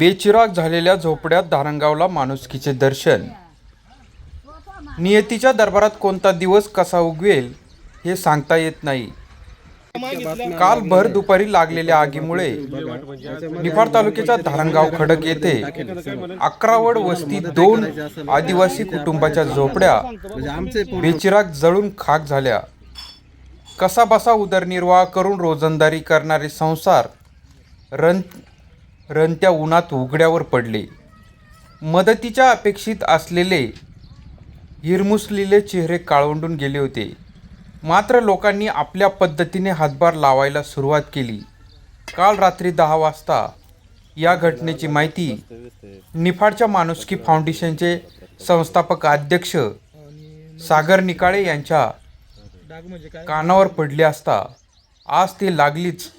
बेचिराग झालेल्या झोपड्यात धारणगावला माणुसकीचे दर्शन. नियतीच्या दरबारात कोणता दिवस कसा उगवेल हे सांगता येत नाही. काल भर दुपारी लागलेल्या आगीमुळे निफाड तालुक्याच्या धारणगाव खडक येथे अकरावड वस्ती दोन आदिवासी कुटुंबाच्या झोपड्या बेचिराग जळून खाक झाल्या. कसा बसा उदरनिर्वाह करून रोजंदारी करणारे संसार रन रनत्या उन्हात उघड्यावर पडले. मदतीच्या अपेक्षित असलेले हिरमुसलेले चेहरे काळवंडून गेले होते. मात्र लोकांनी आपल्या पद्धतीने हातभार लावायला सुरुवात केली. काल रात्री दहा वाजता या घटनेची माहिती निफाडच्या माणुसकी फाउंडेशनचे संस्थापक अध्यक्ष सागर निकाळे यांच्या कानावर पडले असता. आज ते लागलीच.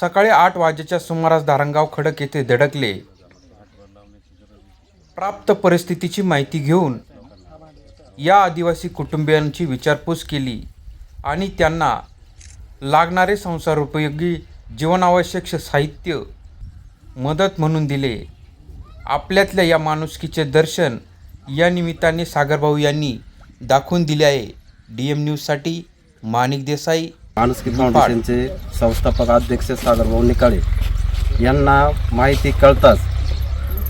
सकाळी आठ वाजेच्या सुमारास धारणगाव खडक येथे धडकले. प्राप्त परिस्थितीची माहिती घेऊन या आदिवासी कुटुंबियांची विचारपूस केली आणि त्यांना लागणारे संसारोपयोगी जीवनावश्यक साहित्य मदत म्हणून दिले. आपल्यातल्या या माणुसकीचे दर्शन या निमित्ताने सागरभाऊ यांनी दाखवून दिले आहे. डी एम न्यूजसाठी माणिक देसाई माणुसकी फाउंडेशनचे संस्थापक अध्यक्ष सागरभाऊ निकाळे यांना माहिती कळताच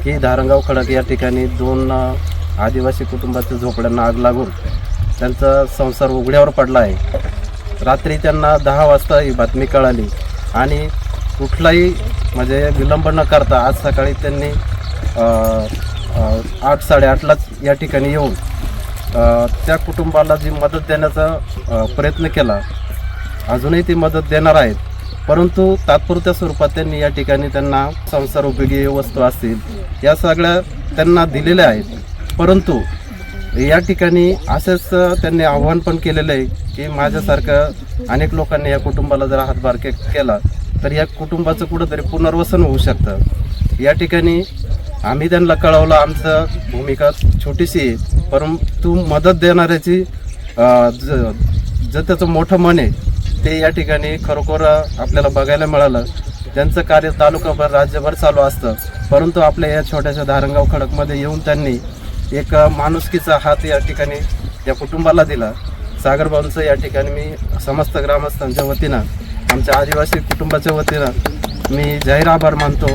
की धारणगाव खडक या ठिकाणी दोन आदिवासी कुटुंबाच्या झोपड्यांना आग लागून त्यांचा संसार उघड्यावर पडला आहे. रात्री त्यांना दहा वाजता ही बातमी कळाली आणि कुठलाही म्हणजे विलंब न करता आज सकाळी त्यांनी आठ साडेआठलाच या ठिकाणी येऊन त्या कुटुंबाला जी मदत देण्याचा प्रयत्न केला अजूनही ती मदत देणार आहेत. परंतु तात्पुरत्या स्वरूपात त्यांनी या ठिकाणी त्यांना संसार उपयोगी वस्तू असतील या सगळ्या त्यांना दिलेल्या आहेत. परंतु या ठिकाणी असंच त्यांनी आव्हान पण केलेलं आहे की माझ्यासारखं अनेक लोकांनी या कुटुंबाला जर हातभार के केला तर या कुटुंबाचं कुठंतरी पुनर्वसन होऊ शकतं. या ठिकाणी आम्ही त्यांना कळवलं आमचं भूमिका छोटीशी आहे. परंतु मदत देणाऱ्याची ज जर त्याचं मोठं मन आहे ते या ठिकाणी खरोखर आपल्याला बघायला मिळालं. त्यांचं कार्य तालुकाभर राज्यभर चालू असतं. परंतु आपल्या या छोट्याशा धारणगाव खडकमध्ये येऊन त्यांनी एक माणुसकीचा हात या ठिकाणी या कुटुंबाला दिला. सागरबाबूंचं या ठिकाणी मी समस्त ग्रामस्थांच्या वतीनं आमच्या आदिवासी कुटुंबाच्या वतीनं मी जाहीर आभार मानतो.